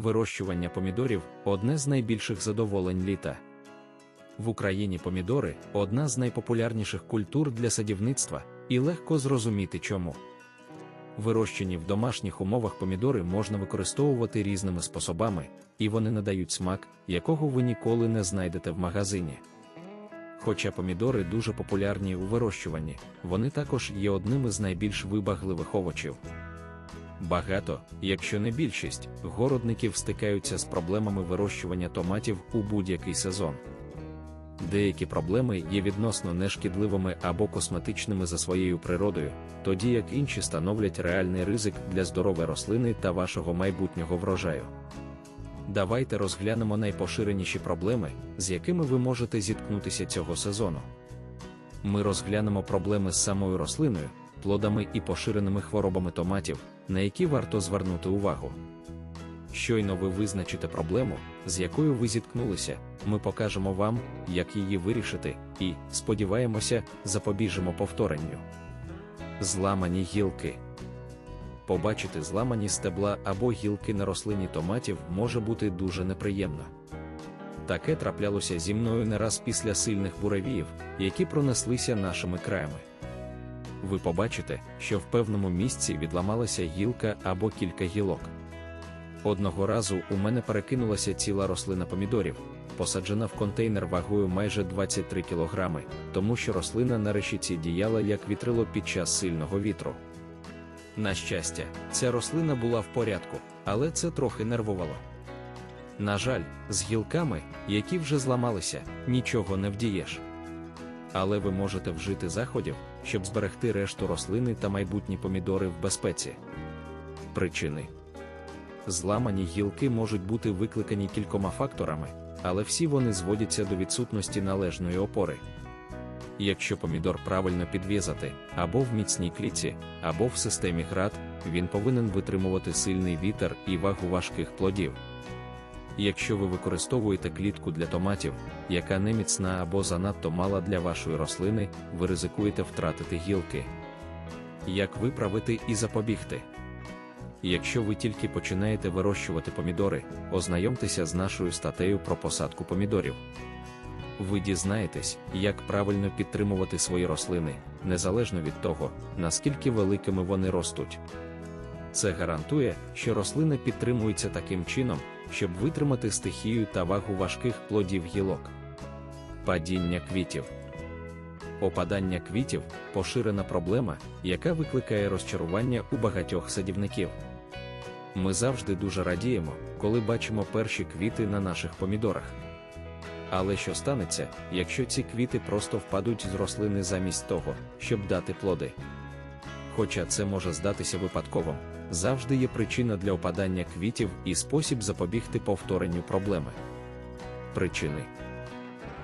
Вирощування помідорів одне з найбільших задоволень літа. В Україні помідори одна з найпопулярніших культур для садівництва, і легко зрозуміти чому. Вирощені в домашніх умовах помідори можна використовувати різними способами, і вони надають смак, якого ви ніколи не знайдете в магазині. Хоча помідори дуже популярні у вирощуванні, вони також є одним із найбільш вибагливих овочів. Багато, якщо не більшість, городників стикаються з проблемами вирощування томатів у будь-який сезон. Деякі проблеми є відносно нешкідливими або косметичними за своєю природою, тоді як інші становлять реальний ризик для здорової рослини та вашого майбутнього врожаю. Давайте розглянемо найпоширеніші проблеми, з якими ви можете зіткнутися цього сезону. Ми розглянемо проблеми з самою рослиною, плодами і поширеними хворобами томатів, на які варто звернути увагу. Щойно ви визначите проблему, з якою ви зіткнулися, ми покажемо вам, як її вирішити, і, сподіваємося, запобіжимо повторенню. Зламані гілки. Побачити зламані стебла або гілки на рослині томатів може бути дуже неприємно. Таке траплялося зі мною не раз після сильних буревіїв, які пронеслися нашими краями. Ви побачите, що в певному місці відламалася гілка або кілька гілок. Одного разу у мене перекинулася ціла рослина помідорів, посаджена в контейнер вагою майже 23 кг, тому що рослина на решіці діяла як вітрило під час сильного вітру. На щастя, ця рослина була в порядку, але це трохи нервувало. На жаль, з гілками, які вже зламалися, нічого не вдієш. Але ви можете вжити заходів, щоб зберегти решту рослини та майбутні помідори в безпеці. Причини зламані гілки можуть бути викликані кількома факторами, але всі вони зводяться до відсутності належної опори. Якщо помідор правильно підв'язати або в міцній кліці, або в системі град, він повинен витримувати сильний вітер і вагу важких плодів. Якщо ви використовуєте клітку для томатів, яка не міцна або занадто мала для вашої рослини, ви ризикуєте втратити гілки. Як виправити і запобігти? Якщо ви тільки починаєте вирощувати помідори, ознайомтеся з нашою статтею про посадку помідорів. Ви дізнаєтесь, як правильно підтримувати свої рослини, незалежно від того, наскільки великими вони ростуть. Це гарантує, що рослина підтримується таким чином, щоб витримати стихію та вагу важких плодів гілок. Падіння квітів. Опадання квітів поширена проблема, яка викликає розчарування у багатьох садівників. Ми завжди дуже радіємо, коли бачимо перші квіти на наших помідорах. Але що станеться, якщо ці квіти просто впадуть з рослини замість того, щоб дати плоди? Хоча це може здатися випадковим, завжди є причина для опадання квітів і спосіб запобігти повторенню проблеми. Причини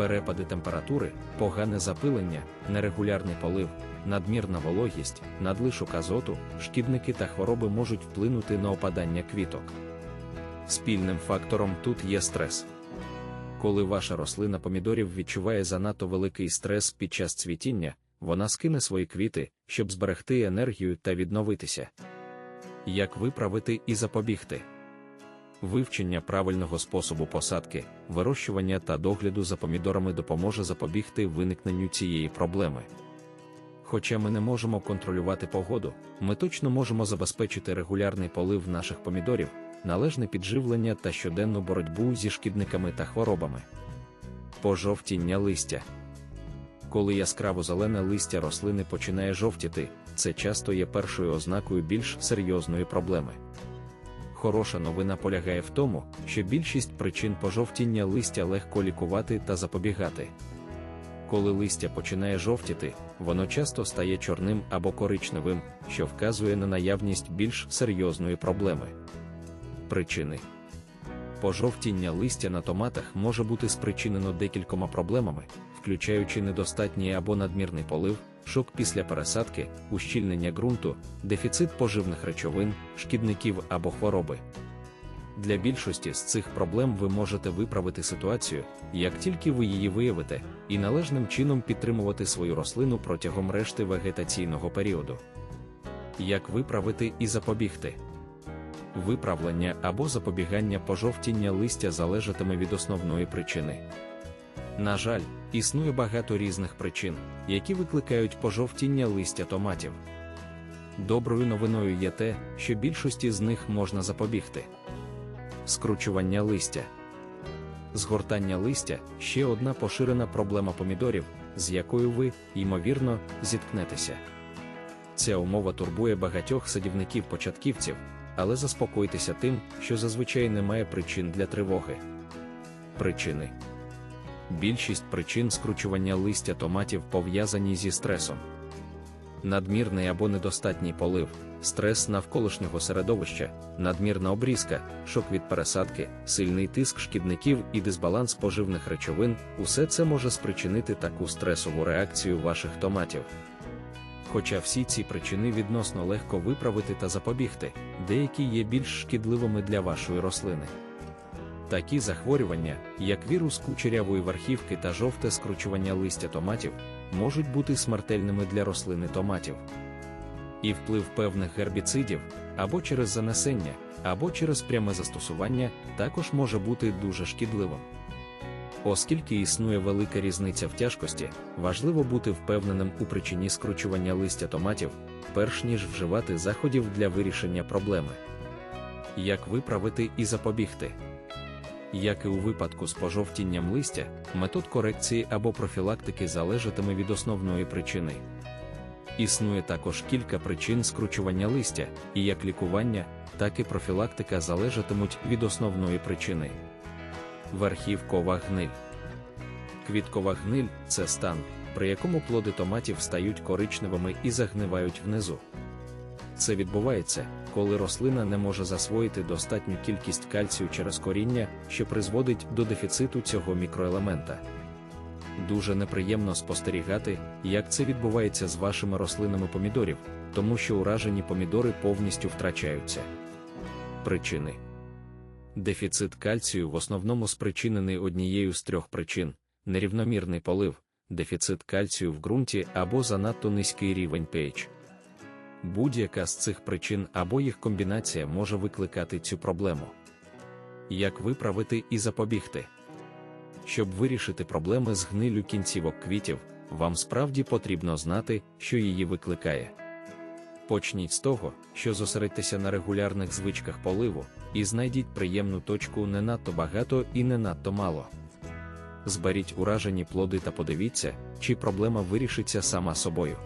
перепади температури, погане запилення, нерегулярний полив, надмірна вологість, надлишок азоту, шкідники та хвороби можуть вплинути на опадання квіток. Спільним фактором тут є стрес. Коли ваша рослина помідорів відчуває занадто великий стрес під час цвітіння, вона скине свої квіти, щоб зберегти енергію та відновитися. Як виправити і запобігти? Вивчення правильного способу посадки, вирощування та догляду за помідорами допоможе запобігти виникненню цієї проблеми. Хоча ми не можемо контролювати погоду, ми точно можемо забезпечити регулярний полив наших помідорів, належне підживлення та щоденну боротьбу зі шкідниками та хворобами. Пожовтіння листя. Коли яскраво зелене листя рослини починає жовтіти, це часто є першою ознакою більш серйозної проблеми. Хороша новина полягає в тому, що більшість причин пожовтіння листя легко лікувати та запобігати. Коли листя починає жовтіти, воно часто стає чорним або коричневим, що вказує на наявність більш серйозної проблеми. Причини пожовтіння листя на томатах може бути спричинено декількома проблемами, включаючи недостатній або надмірний полив, шок після пересадки, ущільнення ґрунту, дефіцит поживних речовин, шкідників або хвороби. Для більшості з цих проблем ви можете виправити ситуацію, як тільки ви її виявите, і належним чином підтримувати свою рослину протягом решти вегетаційного періоду. Як виправити і запобігти? виправлення або запобігання пожовтіння листя залежатиме від основної причини. На жаль, існує багато різних причин, які викликають пожовтіння листя томатів. Доброю новиною є те, що більшості з них можна запобігти. Скручування листя. Згортання листя ще одна поширена проблема помідорів, з якою ви, ймовірно, зіткнетеся. Ця умова турбує багатьох садівників-початківців, але заспокойтеся тим, що зазвичай немає причин для тривоги. Причини більшість причин скручування листя томатів пов'язані зі стресом. Надмірний або недостатній полив, стрес навколишнього середовища, надмірна обрізка, шок від пересадки, сильний тиск шкідників і дисбаланс поживних речовин усе це може спричинити таку стресову реакцію ваших томатів. Хоча всі ці причини відносно легко виправити та запобігти, деякі є більш шкідливими для вашої рослини. Такі захворювання, як вірус кучерявої верхівки та жовте скручування листя томатів, можуть бути смертельними для рослини томатів. І вплив певних гербіцидів або через занесення, або через пряме застосування також може бути дуже шкідливим. Оскільки існує велика різниця в тяжкості, важливо бути впевненим у причині скручування листя томатів, перш ніж вживати заходів для вирішення проблеми. Як виправити і запобігти? Як і у випадку з пожовтінням листя, метод корекції або профілактики залежатиме від основної причини. Існує також кілька причин скручування листя, і як лікування, так і профілактика залежатимуть від основної причини. Верхівкова гниль. Квіткова гниль це стан, при якому плоди томатів стають коричневими і загнивають внизу. Це відбувається, коли рослина не може засвоїти достатню кількість кальцію через коріння, що призводить до дефіциту цього мікроелемента. Дуже неприємно спостерігати, як це відбувається з вашими рослинами помідорів, тому що уражені помідори повністю втрачаються. Причини Дефіцит кальцію в основному спричинений однією з трьох причин: нерівномірний полив, дефіцит кальцію в ґрунті або занадто низький рівень pH. Будь-яка з цих причин або їх комбінація може викликати цю проблему. Як виправити і запобігти? Щоб вирішити проблеми з гнилю кінцівок квітів, вам справді потрібно знати, що її викликає. Почніть з того, що зосередьтеся на регулярних звичках поливу, і знайдіть приємну точку не надто багато і не надто мало. Зберіть уражені плоди та подивіться, чи проблема вирішиться сама собою.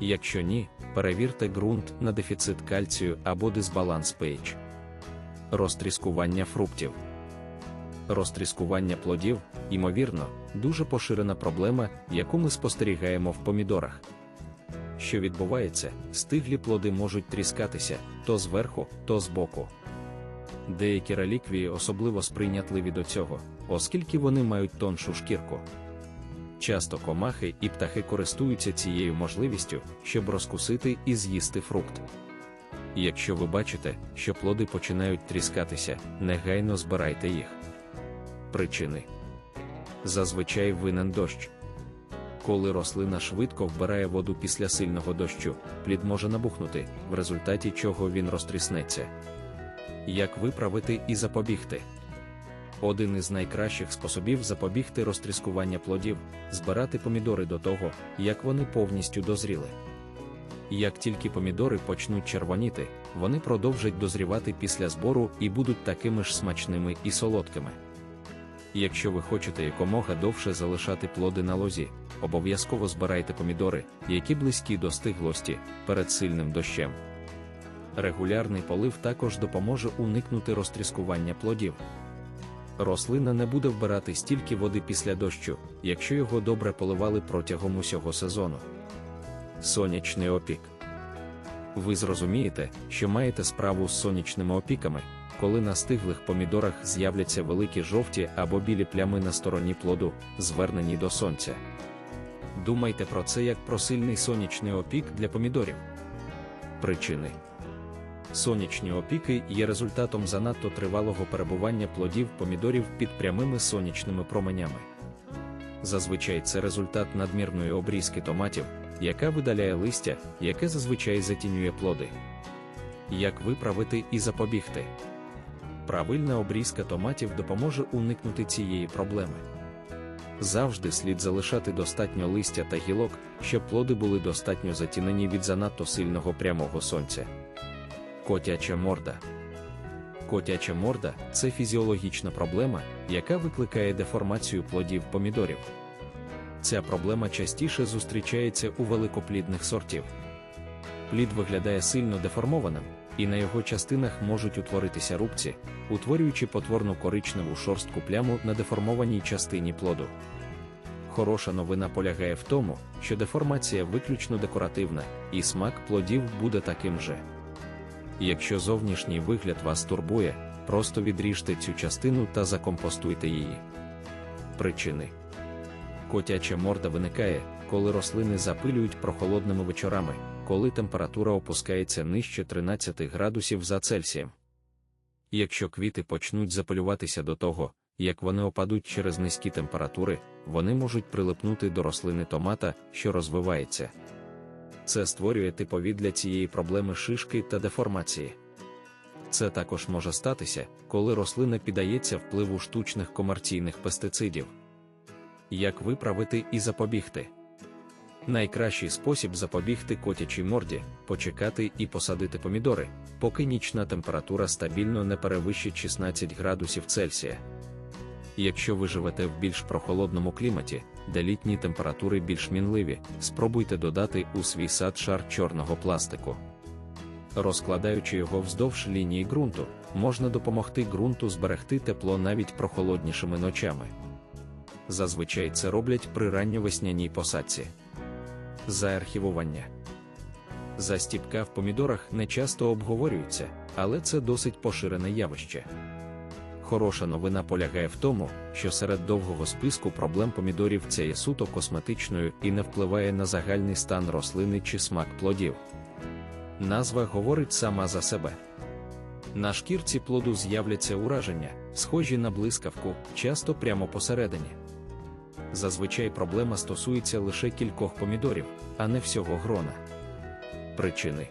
Якщо ні, перевірте ґрунт на дефіцит кальцію або дисбаланс pH. Розтріскування фруктів. Розтріскування плодів, ймовірно, дуже поширена проблема, яку ми спостерігаємо в помідорах. Що відбувається, стиглі плоди можуть тріскатися то зверху, то збоку. Деякі реліквії особливо сприйнятливі до цього, оскільки вони мають тоншу шкірку. Часто комахи і птахи користуються цією можливістю, щоб розкусити і з'їсти фрукт. Якщо ви бачите, що плоди починають тріскатися, негайно збирайте їх. Причини зазвичай винен дощ. Коли рослина швидко вбирає воду після сильного дощу, плід може набухнути, в результаті чого він розтріснеться. Як виправити і запобігти? Один із найкращих способів запобігти розтріскування плодів збирати помідори до того, як вони повністю дозріли. Як тільки помідори почнуть червоніти, вони продовжать дозрівати після збору і будуть такими ж смачними і солодкими. Якщо ви хочете якомога довше залишати плоди на лозі, обов'язково збирайте помідори, які близькі до стиглості, перед сильним дощем. Регулярний полив також допоможе уникнути розтріскування плодів. Рослина не буде вбирати стільки води після дощу, якщо його добре поливали протягом усього сезону. Сонячний опік. Ви зрозумієте, що маєте справу з сонячними опіками, коли на стиглих помідорах з'являться великі жовті або білі плями на стороні плоду, звернені до сонця. Думайте про це як про сильний сонячний опік для помідорів. Причини Сонячні опіки є результатом занадто тривалого перебування плодів помідорів під прямими сонячними променями. Зазвичай це результат надмірної обрізки томатів, яка видаляє листя, яке зазвичай затінює плоди. Як виправити і запобігти? Правильна обрізка томатів допоможе уникнути цієї проблеми. Завжди слід залишати достатньо листя та гілок, щоб плоди були достатньо затінені від занадто сильного прямого сонця. Котяча морда. Котяча морда це фізіологічна проблема, яка викликає деформацію плодів помідорів. Ця проблема частіше зустрічається у великоплідних сортів. Плід виглядає сильно деформованим, і на його частинах можуть утворитися рубці, утворюючи потворну коричневу шорстку пляму на деформованій частині плоду. Хороша новина полягає в тому, що деформація виключно декоративна, і смак плодів буде таким же. Якщо зовнішній вигляд вас турбує, просто відріжте цю частину та закомпостуйте її. Причини Котяча морда виникає, коли рослини запилюють прохолодними вечорами, коли температура опускається нижче 13 градусів за Цельсієм. Якщо квіти почнуть запилюватися до того, як вони опадуть через низькі температури, вони можуть прилипнути до рослини томата, що розвивається. Це створює типові для цієї проблеми шишки та деформації. Це також може статися, коли рослина піддається впливу штучних комерційних пестицидів. Як виправити і запобігти? Найкращий спосіб запобігти котячій морді почекати і посадити помідори, поки нічна температура стабільно не перевищить 16 градусів Цельсія. Якщо ви живете в більш прохолодному кліматі, де літні температури більш мінливі, спробуйте додати у свій сад шар чорного пластику. Розкладаючи його вздовж лінії ґрунту, можна допомогти ґрунту зберегти тепло навіть прохолоднішими ночами. Зазвичай це роблять при ранньовесняній посадці. Заархівування Застіпка в помідорах не часто обговорюється, але це досить поширене явище. Хороша новина полягає в тому, що серед довгого списку проблем помідорів ця є суто косметичною і не впливає на загальний стан рослини чи смак плодів. Назва говорить сама за себе. На шкірці плоду з'являться ураження, схожі на блискавку, часто прямо посередині. Зазвичай проблема стосується лише кількох помідорів, а не всього грона. Причини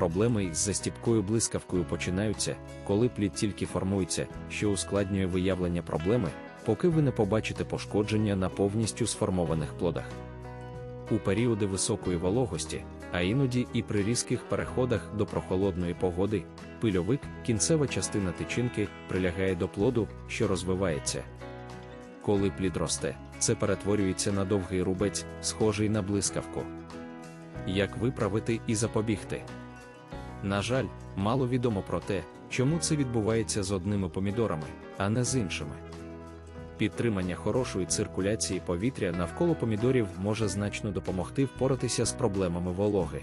Проблеми із застіпкою блискавкою починаються, коли плід тільки формується, що ускладнює виявлення проблеми, поки ви не побачите пошкодження на повністю сформованих плодах. У періоди високої вологості, а іноді і при різких переходах до прохолодної погоди, пильовик, кінцева частина тичинки, прилягає до плоду, що розвивається. Коли плід росте, це перетворюється на довгий рубець, схожий на блискавку. Як виправити і запобігти? На жаль, мало відомо про те, чому це відбувається з одними помідорами, а не з іншими. Підтримання хорошої циркуляції повітря навколо помідорів може значно допомогти впоратися з проблемами вологи.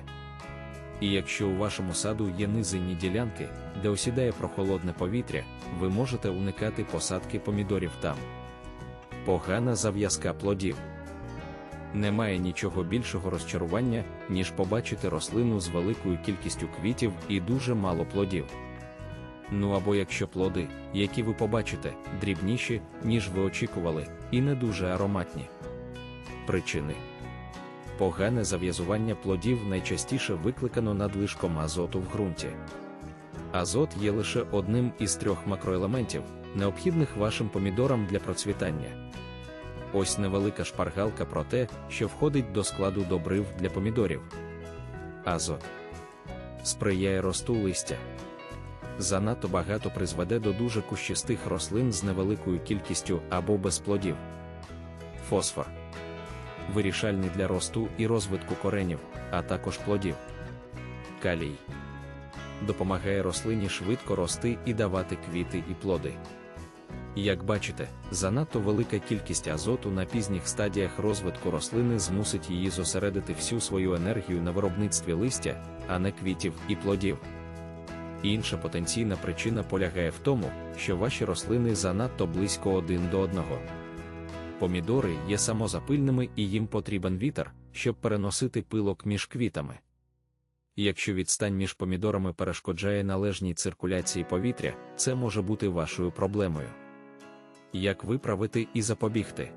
І якщо у вашому саду є низинні ділянки, де осідає прохолодне повітря, ви можете уникати посадки помідорів там. Погана зав'язка плодів. Немає нічого більшого розчарування, ніж побачити рослину з великою кількістю квітів і дуже мало плодів. Ну або якщо плоди, які ви побачите, дрібніші, ніж ви очікували, і не дуже ароматні. Причини погане зав'язування плодів найчастіше викликано надлишком азоту в ґрунті. Азот є лише одним із трьох макроелементів, необхідних вашим помідорам для процвітання. Ось невелика шпаргалка про те, що входить до складу добрив для помідорів. Азот сприяє росту листя. Занадто багато призведе до дуже кущистих рослин з невеликою кількістю або без плодів. Фосфор вирішальний для росту і розвитку коренів, а також плодів. Калій допомагає рослині швидко рости і давати квіти і плоди. Як бачите, занадто велика кількість азоту на пізніх стадіях розвитку рослини змусить її зосередити всю свою енергію на виробництві листя, а не квітів і плодів. Інша потенційна причина полягає в тому, що ваші рослини занадто близько один до одного. Помідори є самозапильними і їм потрібен вітер, щоб переносити пилок між квітами. Якщо відстань між помідорами перешкоджає належній циркуляції повітря, це може бути вашою проблемою. Як виправити і запобігти?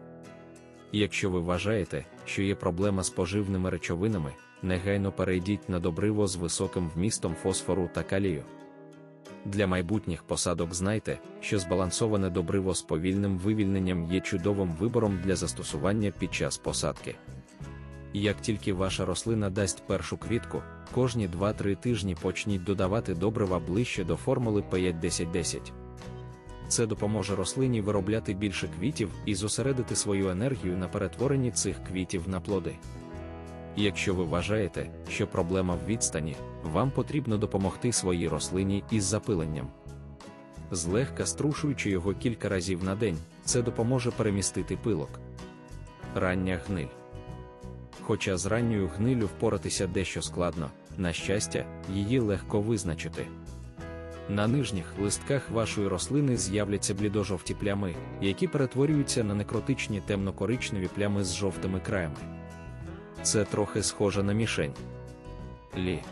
Якщо ви вважаєте, що є проблема з поживними речовинами, негайно перейдіть на добриво з високим вмістом фосфору та калію. Для майбутніх посадок знайте, що збалансоване добриво з повільним вивільненням є чудовим вибором для застосування під час посадки. Як тільки ваша рослина дасть першу квітку, кожні 2-3 тижні почніть додавати добрива ближче до формули P5-10-10. Це допоможе рослині виробляти більше квітів і зосередити свою енергію на перетворенні цих квітів на плоди. Якщо ви вважаєте, що проблема в відстані, вам потрібно допомогти своїй рослині із запиленням. Злегка струшуючи його кілька разів на день, це допоможе перемістити пилок. Рання гниль. Хоча з ранньою гнилю впоратися дещо складно, на щастя, її легко визначити. На нижніх листках вашої рослини з'являться блідожовті плями, які перетворюються на некротичні темно-коричневі плями з жовтими краями. Це трохи схоже на мішень. Лі.